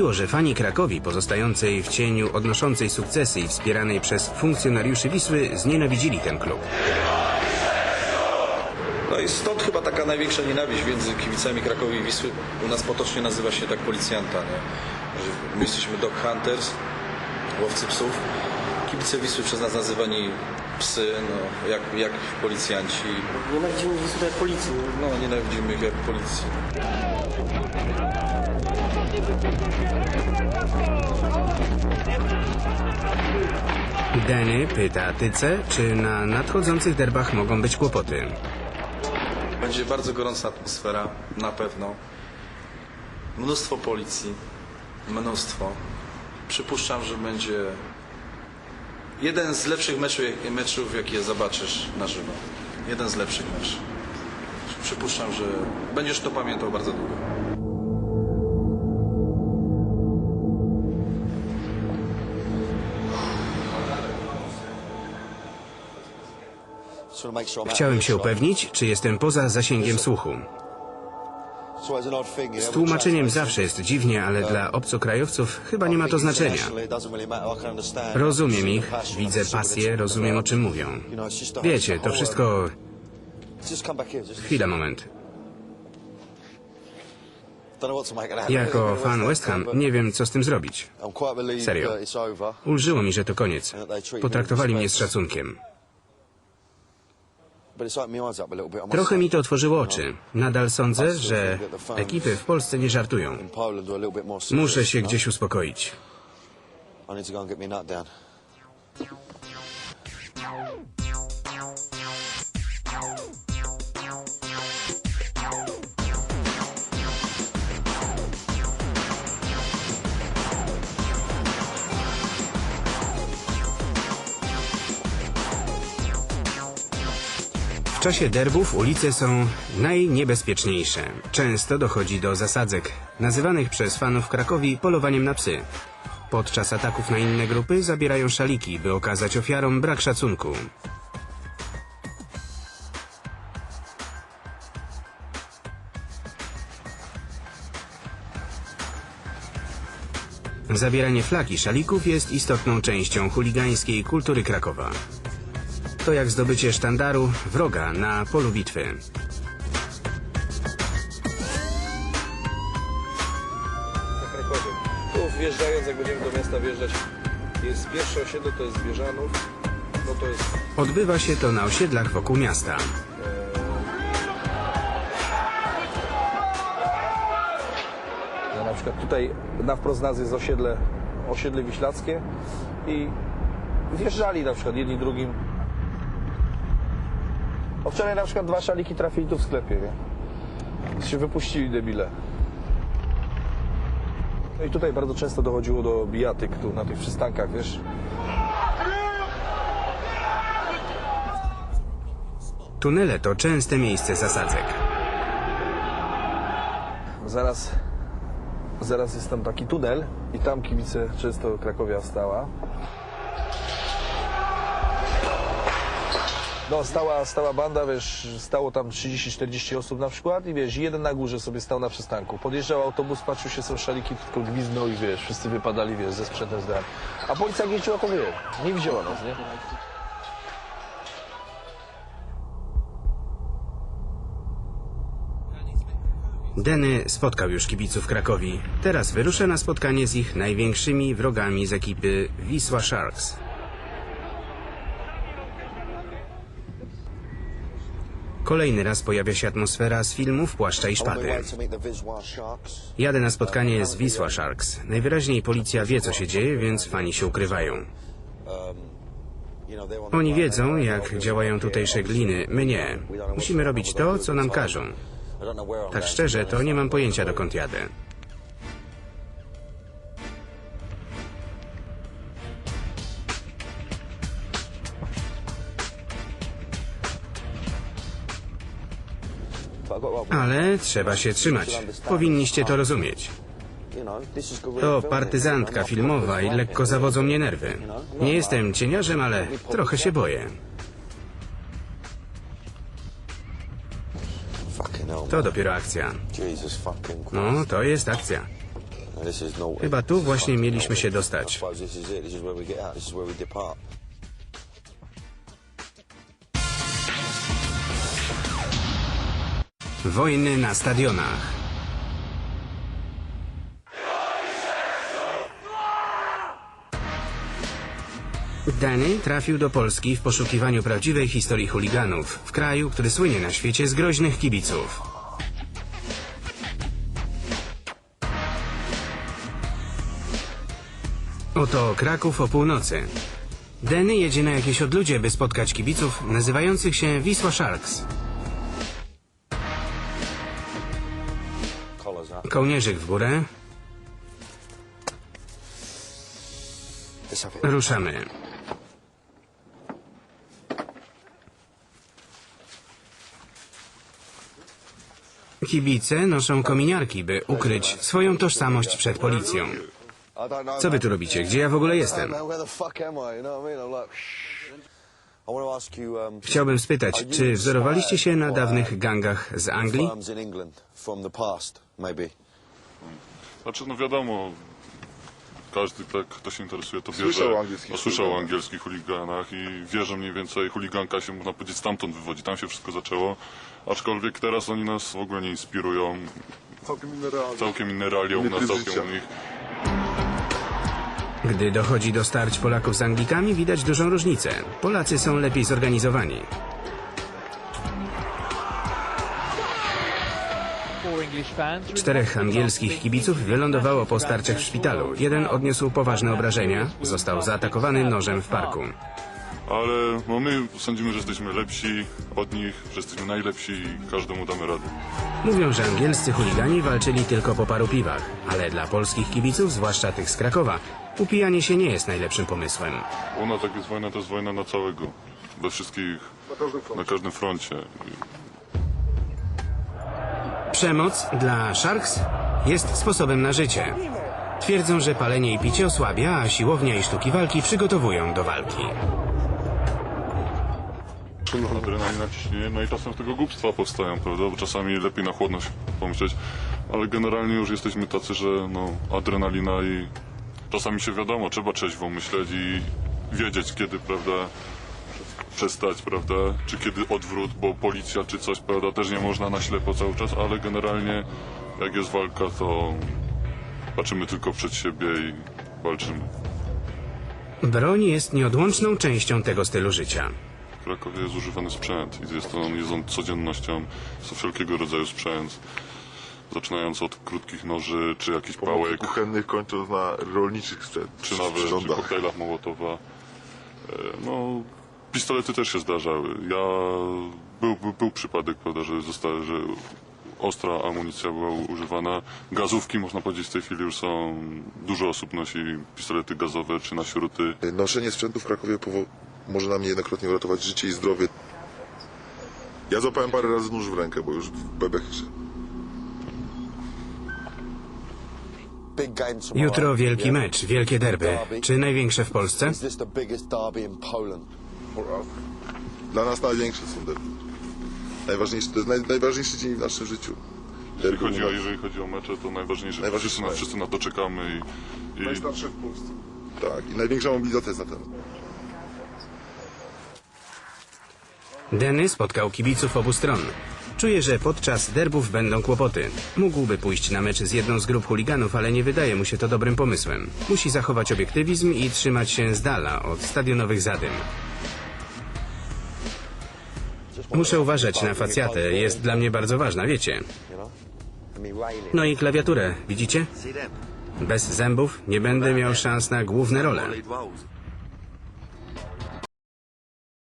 Miło, że fani Krakowi, pozostającej w cieniu, odnoszącej sukcesy i wspieranej przez funkcjonariuszy Wisły, znienawidzili ten klub. No i stąd chyba taka największa nienawiść między kibicami Krakowi i Wisły. U nas potocznie nazywa się tak policjanta, nie? My jesteśmy dog hunters, łowcy psów. Kibice Wisły przez nas nazywani psy, no, jak, jak policjanci. Nienawidzimy Wisły jak policji. No, nienawidzimy ich jak policji. Denny pyta Tyce, czy na nadchodzących derbach mogą być kłopoty. Będzie bardzo gorąca atmosfera, na pewno. Mnóstwo policji, mnóstwo. Przypuszczam, że będzie jeden z lepszych meczów, meczów jakie zobaczysz na żywo. Jeden z lepszych meczów. Przypuszczam, że będziesz to pamiętał bardzo długo. Chciałem się upewnić, czy jestem poza zasięgiem słuchu. Z tłumaczeniem zawsze jest dziwnie, ale dla obcokrajowców chyba nie ma to znaczenia. Rozumiem ich, widzę pasję, rozumiem o czym mówią. Wiecie, to wszystko... Chwila, moment. Jako fan West Ham nie wiem, co z tym zrobić. Serio. Ulżyło mi, że to koniec. Potraktowali mnie z szacunkiem. Trochę mi to otworzyło oczy. Nadal sądzę, że ekipy w Polsce nie żartują. Muszę się gdzieś uspokoić. W czasie derbów ulice są najniebezpieczniejsze. Często dochodzi do zasadzek, nazywanych przez fanów Krakowi polowaniem na psy. Podczas ataków na inne grupy zabierają szaliki, by okazać ofiarom brak szacunku. Zabieranie flagi szalików jest istotną częścią chuligańskiej kultury Krakowa. To jak zdobycie sztandaru wroga na polu bitwy. Na Krakowie. Tu wjeżdżając, jak będziemy do miasta wjeżdżać, jest pierwsze osiedle, to jest Bieżanów. No to jest Odbywa się to na osiedlach wokół miasta. Ja na przykład tutaj na wprost nas jest osiedle, osiedle Wiślackie i wjeżdżali na przykład jedni drugim. O wczoraj na przykład dwa szaliki trafili tu w sklepie, nie? Się wypuścili debile. No i tutaj bardzo często dochodziło do bijatyk tu na tych przystankach, wiesz? Tunele to częste miejsce zasadzek. Zaraz, zaraz jest tam taki tunel i tam kibice często Krakowia stała. No, stała, stała banda, wiesz, stało tam 30-40 osób na przykład i wiesz, jeden na górze sobie stał na przystanku. Podjeżdżał autobus, patrzył się, są szaliki, tylko gwizdnął i wiesz, wszyscy wypadali, wiesz, ze sprzętem z. A policja jeździła, to wie, nie widziała nas, nie? Denny spotkał już kibiców Krakowi. Teraz wyrusza na spotkanie z ich największymi wrogami z ekipy Wisła Sharks. Kolejny raz pojawia się atmosfera z filmów Płaszcza i Szpady. Jadę na spotkanie z Wisła Sharks. Najwyraźniej policja wie, co się dzieje, więc fani się ukrywają. Oni wiedzą, jak działają tutejsze gliny, my nie. Musimy robić to, co nam każą. Tak szczerze, to nie mam pojęcia, dokąd jadę. Ale trzeba się trzymać. Powinniście to rozumieć. To partyzantka filmowa i lekko zawodzą mnie nerwy. Nie jestem cieniarzem, ale trochę się boję. To dopiero akcja. No, to jest akcja. Chyba tu właśnie mieliśmy się dostać. Wojny na stadionach. Danny trafił do Polski w poszukiwaniu prawdziwej historii chuliganów, w kraju, który słynie na świecie z groźnych kibiców. Oto Kraków o północy. Denny jedzie na jakieś odludzie, by spotkać kibiców nazywających się Wisła Sharks. Kołnierzyk w górę. Ruszamy. Kibice noszą kominiarki, by ukryć swoją tożsamość przed policją. Co wy tu robicie? Gdzie ja w ogóle jestem? Chciałbym spytać, czy wzorowaliście się na dawnych gangach z Anglii? Znaczy, no wiadomo, każdy, tak, kto się interesuje, to wie, Słyszał o że angielskich słyszał o chuliganach. angielskich chuliganach i wie, że mniej więcej chuliganka się, można powiedzieć, stamtąd wywodzi. Tam się wszystko zaczęło. Aczkolwiek teraz oni nas w ogóle nie inspirują. Całkiem inne realia. Całkiem inne realia u nas, tryb całkiem u nich. Gdy dochodzi do starć Polaków z Anglikami, widać dużą różnicę. Polacy są lepiej zorganizowani. Czterech angielskich kibiców wylądowało po starciach w szpitalu. Jeden odniósł poważne obrażenia, został zaatakowany nożem w parku. Ale no, my sądzimy, że jesteśmy lepsi od nich, że jesteśmy najlepsi i każdemu damy radę. Mówią, że angielscy chuligani walczyli tylko po paru piwach, ale dla polskich kibiców, zwłaszcza tych z Krakowa, upijanie się nie jest najlepszym pomysłem. U nas jak jest wojna, to jest wojna na całego. We wszystkich, na każdym froncie. Przemoc dla Sharks jest sposobem na życie. Twierdzą, że palenie i picie osłabia, a siłownia i sztuki walki przygotowują do walki. Adrenalina ciśnienie, no i czasem z tego głupstwa powstają, prawda? Bo czasami lepiej na chłodno się pomyśleć, ale generalnie już jesteśmy tacy, że no, adrenalina i czasami się wiadomo, trzeba trzeźwo myśleć i wiedzieć, kiedy, prawda, przestać, prawda, czy kiedy odwrót, bo policja czy coś, prawda, też nie można na ślepo cały czas, ale generalnie jak jest walka, to patrzymy tylko przed siebie i walczymy. Broń jest nieodłączną częścią tego stylu życia. W Krakowie jest używany sprzęt i jest on, jest on codziennością. To wszelkiego rodzaju sprzęt. Zaczynając od krótkich noży, czy jakichś pałek, kuchennych kończąc na rolniczych sprzęt, czy nawet przy przyrządach. koktajlach Mołotowa. E, No, pistolety też się zdarzały. Ja, był, był, był przypadek, prawda, że, została, że ostra amunicja była używana. Gazówki, można powiedzieć, w tej chwili już są, dużo osób nosi pistolety gazowe, czy na śruty. Noszenie sprzętu w Krakowie powo- może nam niejednokrotnie uratować życie i zdrowie. Ja złapałem parę razy nóż w rękę, bo już w bebech Jutro wielki mecz, wielkie derby. Czy największe w Polsce? Dla nas największe są derby. Najważniejszy, to jest naj, najważniejszy dzień w naszym życiu. Jeżeli Derby chodzi, o, jeżeli chodzi o mecze, to najważniejsze, Najważniejsze wszyscy, na, wszyscy na to czekamy i, i Najstarszy w Polsce. Tak, i największa mobilizacja jest na ten. Denny spotkał kibiców obu stron. Czuje, że podczas derbów będą kłopoty. Mógłby pójść na mecz z jedną z grup chuliganów, ale nie wydaje mu się to dobrym pomysłem. Musi zachować obiektywizm i trzymać się z dala od stadionowych zadym. Muszę uważać na facjatę, jest dla mnie bardzo ważna, wiecie. No i klawiaturę, widzicie? Bez zębów nie będę miał szans na główne role.